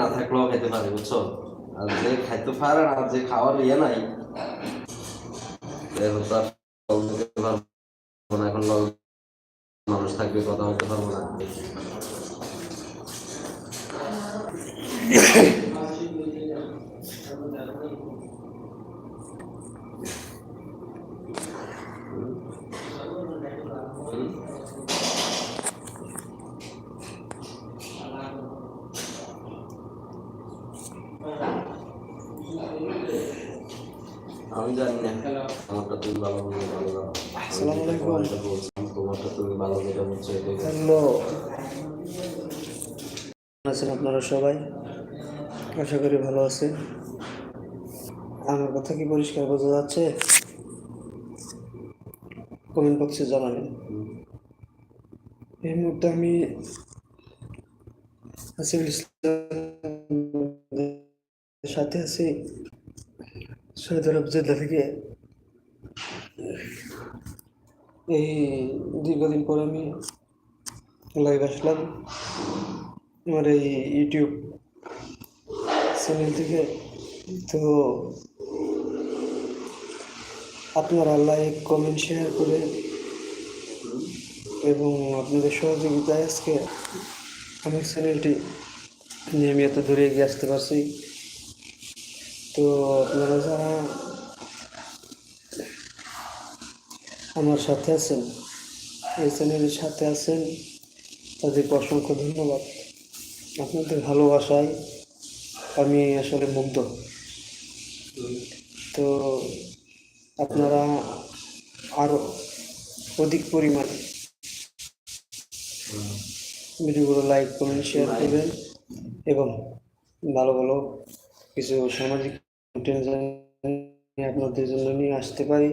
না থাকলেও খাইতে পারে, বুঝছ? আর যে খাইতে পারে না, যে খাওয়ার ইয়ে নাই এখন মানুষ থাকবে, কথা বলতে পারব না। আমি জানি না। আমারটা তুমি ভালো বললে ভালো দাও আসসালামু আলাইকুম। তোমারটা তুমি ভালো যেটা বলছো হ্যালো। আছেন আপনারা সবাই? আশা করি ভালো আছেন। আমার কথা কি পরিষ্কার বোঝা যাচ্ছে? কমেন্ট বক্সে জানাবেন। এই মুহূর্তে আমি আসিফুল ইসলামের সাথে আছি। সৈয়দ আরব থেকে, এই দীর্ঘদিন পর আমি লাইভ আসলাম। আমার এই ইউটিউব চ্যানেল থেকে। তো আপনারা লাইক কমেন্ট শেয়ার করে এবং আপনাদের সহযোগিতায় আজকে আমার চ্যানেলটি নিয়ে আমি এত দূরে এগিয়ে আসতে পারছি। তো আপনারা যারা আমার সাথে আছেন, এই চ্যানেলের সাথে আছেন, তাদেরকে অসংখ্য ধন্যবাদ। আপনাদের ভালোবাসায় আমি আসলে মুগ্ধ। তো আপনারা আরও অধিক পরিমাণে ভিডিওগুলো লাইক, কমেন্ট শেয়ার করবেন এবং ভালো ভালো কিছু সামাজিক আপনাদের জন্য নিয়ে আসতে পারি।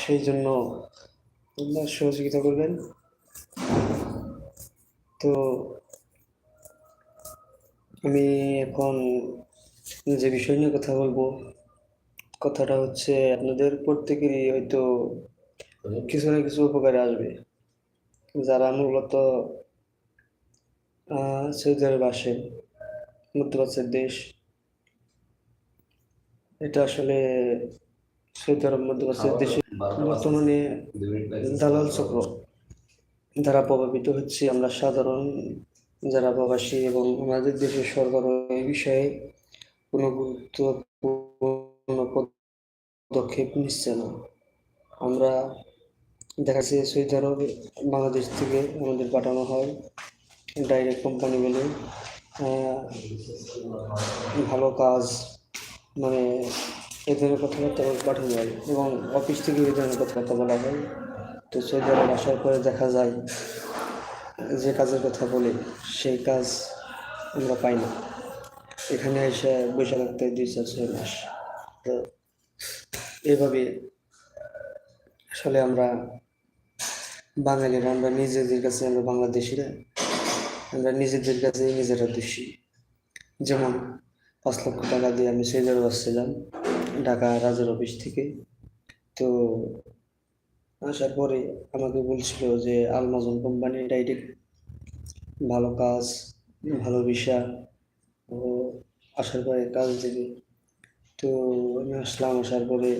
সেই জন্য আপনারা সহযোগিতা করবেন। তো আমি এখন যে বিষয় নিয়ে কথা বলব, কথাটা হচ্ছে আপনাদের প্রত্যেকেরই হয়তো কিছু না কিছু উপকারে আসবে। যারা মূলত সৌদি আরব আসেন, মধ্যপ্রাচ্যের দেশ এটা আসলে সৌদি আরব মধ্যপ্রাচ্যের দেশে বর্তমানে। দালাল চক্র। দ্বারা প্রভাবিত হচ্ছে আমরা সাধারণ যারা প্রবাসী এবং আমাদের দেশের সরকারও এই বিষয়ে কোনো গুরুত্বপূর্ণ পদক্ষেপ নিচ্ছে না। আমরা দেখা যাচ্ছে সৌদি আরব বাংলাদেশ থেকে আমাদের পাঠানো হয় ডাইরেক্ট কোম্পানি বলে। আহ, ভালো কাজ মানে এই ধরনের কথাবার্তা পাঠানো হয় এবং অফিস থেকে এই ধরনের কথাবার্তা বলা হয় তো সৌদি আরব আসার পরে দেখা যায় যে কাজের কথা বলে, সেই কাজ আমরা পাই না। এখানে এসে বসে থাকতে দুই চার ছয় মাস। তো এভাবে আসলে আমরা বাঙালিরা, আমরা নিজেদের কাছে, আমরা বাংলাদেশিরা, আমরা নিজেদের কাছে নিজেরা দোষী। যেমন পাঁচ লক্ষ টাকা দিয়ে আমি সেজার আরব আসছিলাম ঢাকা রাজার অফিস থেকে। তো আসার পরে আমাকে বলছিল যে আলমাজন কোম্পানি ডাইরেক্ট ভালো কাজ, ভালো ভিসা। ও আসার পরে কাজ দেবে তো আমি আসলাম, আসার পরে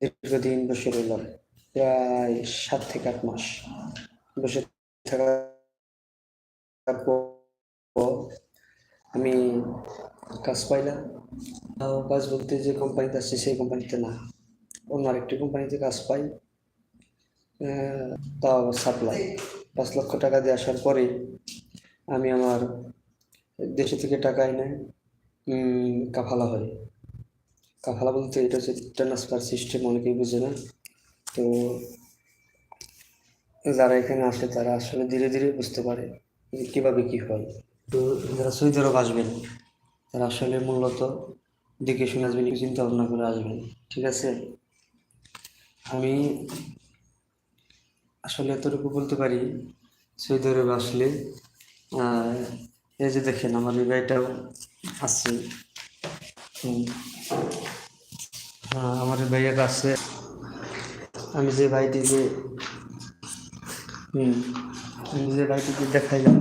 দীর্ঘদিন বসে রইলাম, প্রায় সাত থেকে আট মাস। বসে থাকার কাজ পাইলাম তাও কাজ বলতে যে কোম্পানিতে আসছে, সেই কোম্পানিতে না। অন্য আরেকটি কোম্পানিতে কাজ পাই। তাও সাপ্লাই পাঁচ লক্ষ টাকা দিয়ে আসার পরে আমি আমার দেশে থেকে টাকা এনে কাফালা হয়। কাফালা বলতে এটা হচ্ছে ট্রান্সফার সিস্টেম অনেকেই বুঝে না। তো যারা এখানে আসে, তারা আসলে ধীরে ধীরে বুঝতে পারে কীভাবে কী হয়। তো যারা সৌদি আরব আসবেন, তারা আসলে মূলত দেখে শুনে আসবেন চিন্তা ভাবনা করে আসবেন, ঠিক আছে? আমি আসলে এতটুকু বলতে পারি সৌদি আরবে আসলে এই যে দেখেন আমার এই ভাইটাও আছে আমার এই ভাইয়াটা আছে। আমি যে ভাইটিকে হুম আমি যে ভাইটিকে দেখাইলাম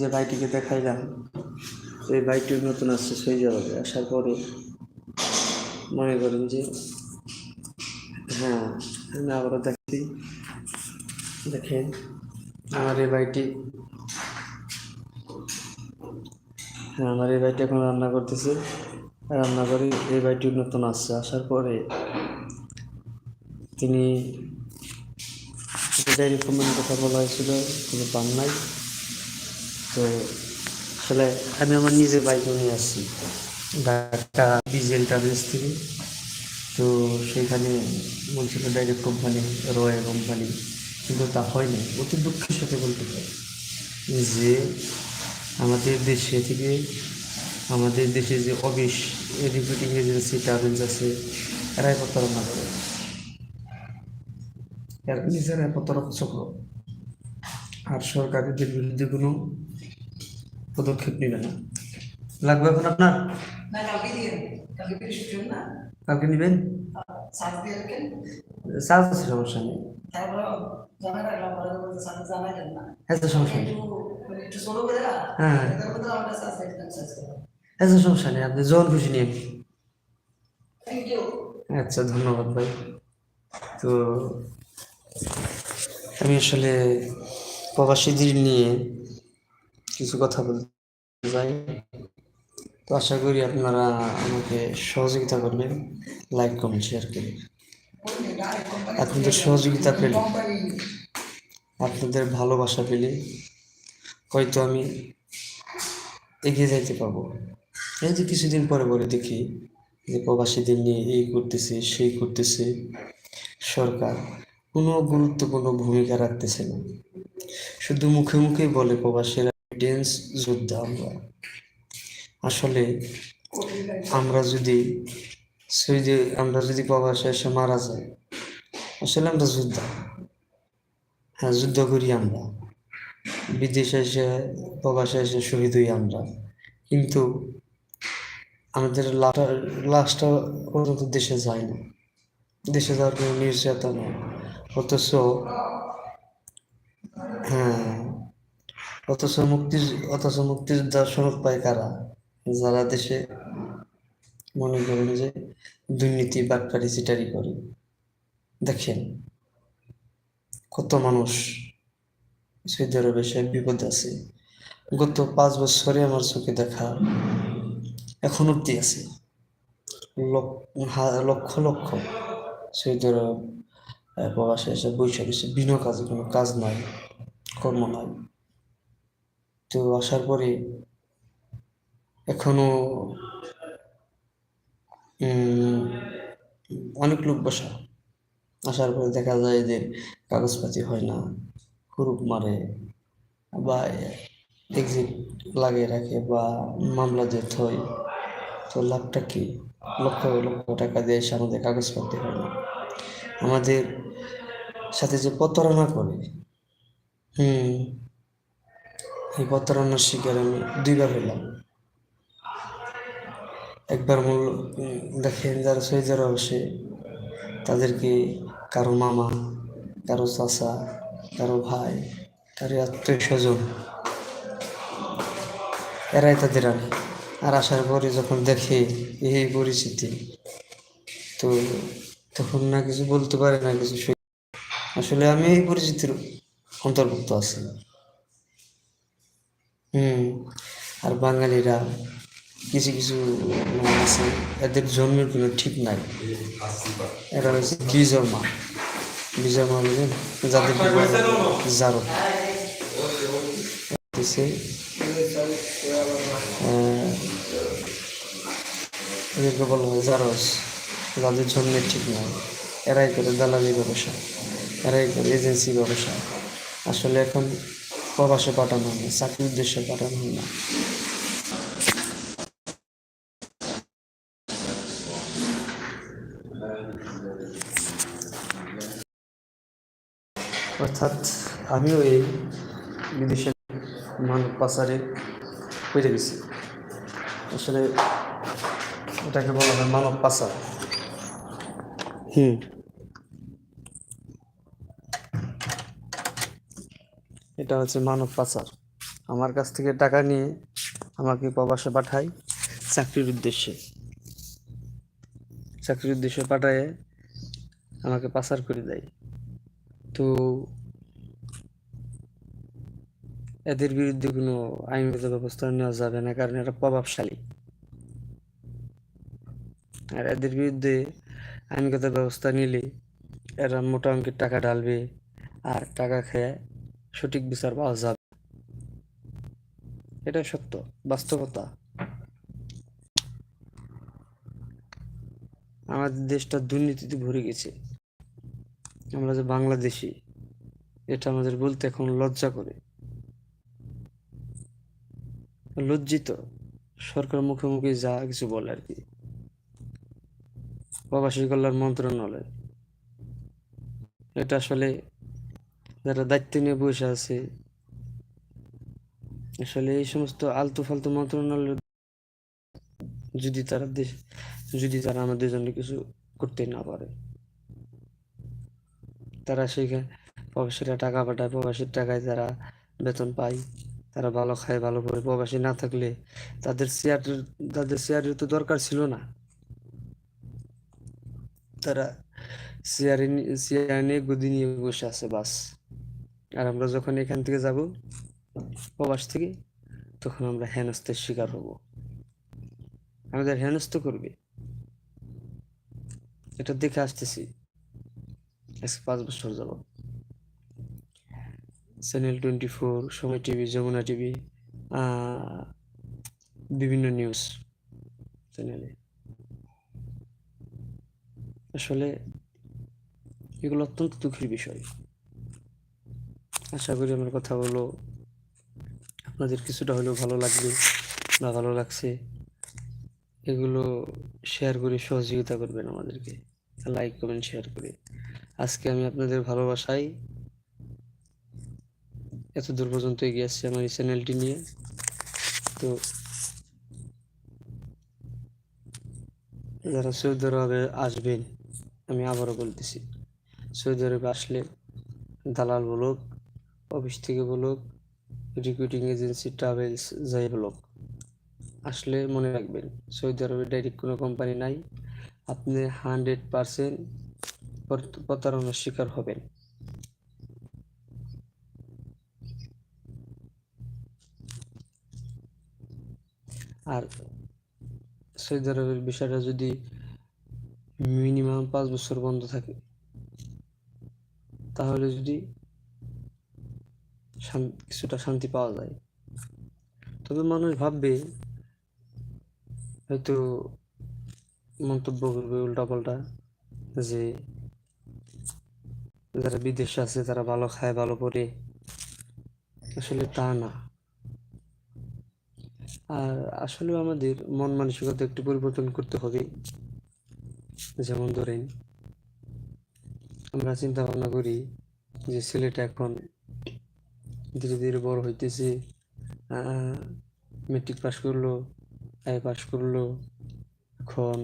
যে ভাইটিকে দেখাইলাম। এই ভাইটি নতুন আসছে সৌদি আরবে আসার পরে মনে করেন যে হ্যাঁ আমি আবারও দেখি দেখেন, আমার এই ভাইটি হ্যাঁ আমার এই ভাইটি এখন রান্না করতেছে। রান্না করে এই ভাইটি নতুন আসছে। আসার পরে তিনি ডায়েরি কমেন্ট কথা বলা হয়েছিল, কোনো পান নাই। তো আসলে আমি আমার নিজের বাইকও নিয়ে আসছি, ঢাকা ডিজেল ট্রাভেলস থেকে। তো সেখানে বলছিল ডাইরেক্ট কোম্পানি রয়্যাল কোম্পানি কিন্তু তা হয়নি। অতি দুঃখের সাথে বলতে পারি যে আমাদের দেশে থেকে, আমাদের দেশে যে অফিস রিক্রুটিং এজেন্সি ট্রাভেলস আছে, এরাই প্রতারণা করে। এর নিজেরা প্রতারক চক্র। আর সরকারের বিরুদ্ধে কোনো পদক্ষেপ নেবে না। লাগবে এখন আপনার? কালকে নেবেন? চার্জ আছে সমস্যা নেই। এত সমস্যা নেই। মানে হ্যাঁ। এত সমস্যা নেই আপনি যখন খুশি নিয়ে আচ্ছা ধন্যবাদ ভাই। তো আমি আসলে প্রবাসীদের নিয়ে কিছু কথা বলতে চাই। তো আশা করি আপনারা আমাকে সহযোগিতা করবেন লাইক কমেন্ট শেয়ার করে আপনাদের সহযোগিতা পেলে, আপনাদের ভালোবাসা পেলে হয়তো আমি এগিয়ে যাইতে পারব। এই যে কিছুদিন পরে পরে দেখি যে প্রবাসীদের নিয়ে এই করতেছে, সেই করতেছে। সরকার কোনো গুরুত্বপূর্ণ ভূমিকা রাখতেছে না। শুধু মুখে মুখে বলে প্রবাসীরা ডেন্স যোদ্ধা আমরা আসলে আমরা যদি আমরা যদি প্রবাসে এসে মারা যাই, আসলে আমরা যোদ্ধা। হ্যাঁ যুদ্ধ করি আমরা। বিদেশে এসে প্রবাসে এসে শহীদ হই আমরা। কিন্তু আমাদের লাস্টটা পর্যন্ত দেশে যায় না। দেশে যাওয়ার কোনো নির্যাতন অথচ হ্যাঁ অথচ মুক্তি অথচ মুক্তিযোদ্ধার সনদ পায় কারা? যারা দেশে মনে করেন যে দুর্নীতি বাটপারি চিটারি করে। দেখেন কত মানুষ সৌদি আরবে সে বিপদে আছে। গত পাঁচ বছরে আমার চোখে দেখা এখন অব্দি আছে। লক- লক্ষ লক্ষ সৌদি আরব প্রবাসে এসে বৈশাখ এসে বিনা কাজে, কোনো কাজ নাই, কর্ম নাই। তো আসার পরে এখনও অনেক লোক বসা। আসার পরে দেখা যায় যে কাগজপাতি হয় না, হুরুপ মারে বা এক্সিট লাগিয়ে রাখে বা মামলা যে থই তো লাভটা কি? লক্ষ লক্ষ টাকা দিয়ে এসে আমাদের কাগজপাতি হয় না। আমাদের সাথে যে প্রতারণা করে, হুম এই প্রতারণার শিকার আমি দুইবার হইলাম। একবার মূল দেখেন যারা সৈজারা বসে তাদেরকে কারও মামা, কারও চাচা, কারও ভাই, কারও আত্মীয় স্বজন, এরাই তাদের আনে আর আসার পরে যখন দেখে এই পরিচিতি, তো তখন না কিছু বলতে পারে, না কিছু আসলে আমি এই পরিচিতির অন্তর্ভুক্ত আছি। হুম। আর বাঙালিরা কিছু কিছু আছে, এদের জন্মের কোনো ঠিক নাই। এরা হচ্ছে বিজয় মা বিজয় মা বুঝলেন যাদের হচ্ছে এদেরকে বলা হয় জারস যাদের জন্মের ঠিক নাই। এরাই করে দালালি ব্যবসা, এরাই করে এজেন্সি ব্যবসা। আসলে এখন প্রবাসে পাঠানো হয় না চাকরির উদ্দেশ্যে পাঠানো হয় না। অর্থাৎ আমিও এই বিদেশের মানব পাচারে পড়ে গেছি। আসলে এটাকে বলা হয় মানব পাচার। হুম। এটা হচ্ছে মানব পাচার। আমার কাছ থেকে টাকা নিয়ে আমাকে প্রবাসে পাঠায় চাকরির উদ্দেশ্যে। চাকরির উদ্দেশ্যে পাঠায় আমাকে পাচার করে দেয়। তো এদের বিরুদ্ধে কোনো আইনগত ব্যবস্থা নেওয়া যাবে না, কারণ এরা প্রভাবশালী। আর এদের বিরুদ্ধে আইনগত ব্যবস্থা নিলে এরা মোটা অঙ্কের টাকা ঢালবে আর টাকা খেয়ে সঠিক বিচার পাওয়া যাবে। এটা সত্য, বাস্তবতা। আমাদের দেশটা দুর্নীতিতে ভরে গেছে। আমরা যে বাংলাদেশি, এটা আমাদের বলতে এখন লজ্জা করে। লজ্জিত, সরকার মুখে মুখে যা কিছু বলে আর কি। প্রবাসী কল্যাণ মন্ত্রণালয়। এটা আসলে যারা দায়িত্ব নিয়ে বসে আছে। আসলে এই সমস্ত আলতু ফালতু মন্ত্রণালয় যদি তারা দেশ যদি তারা আমাদের জন্য কিছু করতে না পারে, তারা সেখানে প্রবাসীরা টাকা পাঠায়। প্রবাসীর টাকায় তারা বেতন পায়, তারা ভালো খায়, ভালো করে প্রবাসী না থাকলে তাদের চেয়ার তাদের চেয়ারের তো দরকার ছিল না। তারা চেয়ারে চেয়ার নিয়ে গদি নিয়ে বসে আছে বাস। আর আমরা যখন এখান থেকে যাব, প্রবাস থেকে, তখন আমরা হেনস্তের শিকার হব। আমাদের হেনস্থ করবে। এটা দেখে আসতেছি। আজকে পাঁচ বছর যাব চ্যানেল টোয়েন্টি ফোর সময় টিভি, যমুনা টিভি বিভিন্ন নিউজ চ্যানেলে আসলে এগুলো অত্যন্ত দুঃখের বিষয়। আশা করি আমার কথা হলো, আপনাদের কিছুটা হলেও ভালো লাগবে বা ভালো লাগছে। এগুলো শেয়ার করে সহযোগিতা করবেন আমাদেরকে। লাইক কমেন্ট শেয়ার করে। আজকে আমি আপনাদের ভালোবাসায় এত দূর পর্যন্ত এগিয়ে আসছি আমার এই চ্যানেলটি নিয়ে। তো যারা সৌদি আরবে আসবেন, আমি আবারও বলতেছি, সৌদি আরবে আসলে দালাল বলুক অফিস থেকে বলুক রিক্রুটিং এজেন্সি ট্রাভেলস যাই বলুক আসলে মনে রাখবেন, সৌদি আরবে ডাইরেক্ট কোনো কোম্পানি নাই, আপনি হান্ড্রেড পারসেন্ট প্রতারণার শিকার হবেন। আর সৌদি আরবের বিষয়টা যদি মিনিমাম পাঁচ বছর বন্ধ থাকে, তাহলে যদি কিছুটা শান্তি পাওয়া যায়। তবে মানুষ ভাববে, হয়তো মন্তব্য করবে উল্টাপাল্টা যে যারা বিদেশে আছে, তারা ভালো খায়, ভালো করে আসলে তা না। আর আসলে আমাদের মন মানসিকতা একটু পরিবর্তন করতে হবে। যেমন ধরেন, আমরা চিন্তা ভাবনা করি যে ছেলেটা এখন ধীরে ধীরে বড় হইতেছে। মেট্রিক পাস করল আই পাস করল, এখন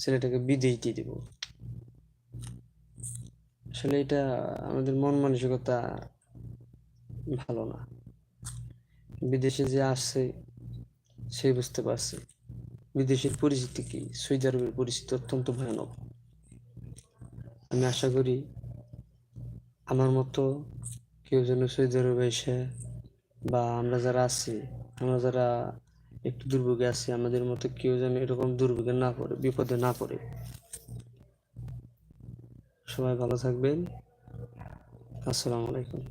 ছেলেটাকে বিদেশ দিয়ে দেব। আসলে এটা আমাদের মন মানসিকতা ভালো না। বিদেশে যে আসছে, সে বুঝতে পারছে। বিদেশের পরিস্থিতি কি? সৌদি আরবের পরিস্থিতি অত্যন্ত ভয়ানক। আমি আশা করি, আমার মতো কেউ যেন সৌদি আরবে এসে বা আমরা যারা আছি, আমরা যারা একটু দুর্ভোগে আছি, আমাদের মতো কেউ যেন এরকম দুর্ভোগে না পড়ে, বিপদে না পড়ে। সবাই ভালো থাকবেন। আসসালামু আলাইকুম।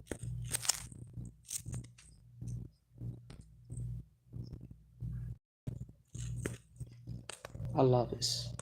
আল্লাহ হাফিজ।